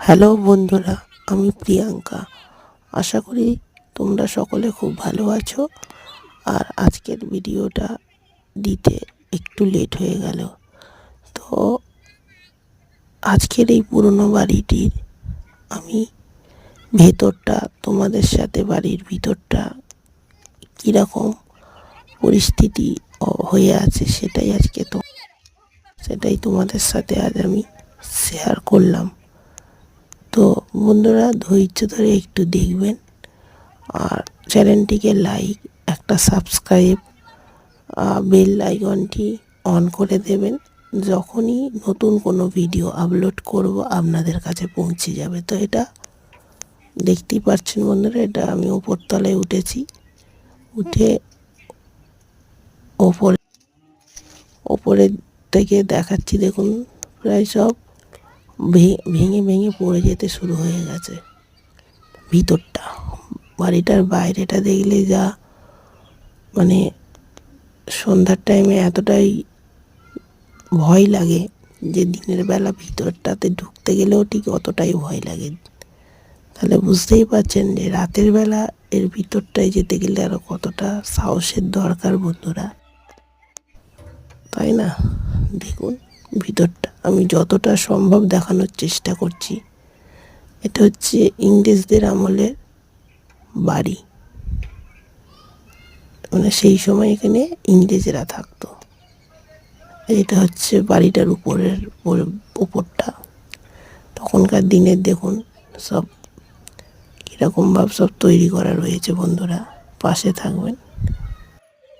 Hello বন্ধুরা, আমি প্রিয়াঙ্কা। আশা করি তোমরা সকলে খুব ভালো আছো। আর আজকের ভিডিওটা দিতে একটু লেট হয়ে গেল। তো আজকের এই পুরনো বাড়িটির আমি ভেতরটা, তোমাদের সাথে বাড়ির ভিতরটা কীরকম পরিস্থিতি হয়ে আছে সেটাই আজকে তো, সেটাই তোমাদের সাথে আজ আমি শেয়ার করলাম। তো বন্ধুরা ধৈর্য ধরে একটু দেখবেন। আর চ্যানেলটিকে লাইক, একটা সাবস্ক্রাইব বেল আইকনটি অন করে দেবেন। যখনই নতুন কোনো ভিডিও আপলোড করব, আপনাদের কাছে পৌঁছে যাবে। তো এটা দেখতেই পাচ্ছেন বন্ধুরা, এটা আমি ওপরতলায় উঠেছি। উঠে ওপরে, ওপরের থেকে দেখাচ্ছি, দেখুন, প্রায় সব ভেঙে ভেঙে পড়ে যেতে শুরু হয়ে গেছে। ভিতরটা। বাড়িটার বাইরেটা দেখলে যা মানে সন্ধ্যার টাইমে এতটাই ভয় লাগে যে দিনের বেলা ভিতরটাতে ঢুকতে গেলেও ঠিক অতটাই ভয় লাগে। তাহলে বুঝতেই পারছেন যে রাতের বেলা এর ভিতরটায় যেতে গেলে আরও কতটা সাহসের দরকার বন্ধুরা। তাই না? দেখুন, ভিতরটা। আমি যতটা সম্ভব দেখানোর চেষ্টা করছি। এটা হচ্ছে ইংরেজদের আমলের বাড়ি। মানে সেই সময় এখানে ইংরেজরা থাকতো। এটা হচ্ছে বাড়িটার উপরের উপরটা। তখনকার দিনের দেখুন, সব কীরকমভাবে সব তৈরি করা রয়েছে বন্ধুরা। পাশে থাকবেন।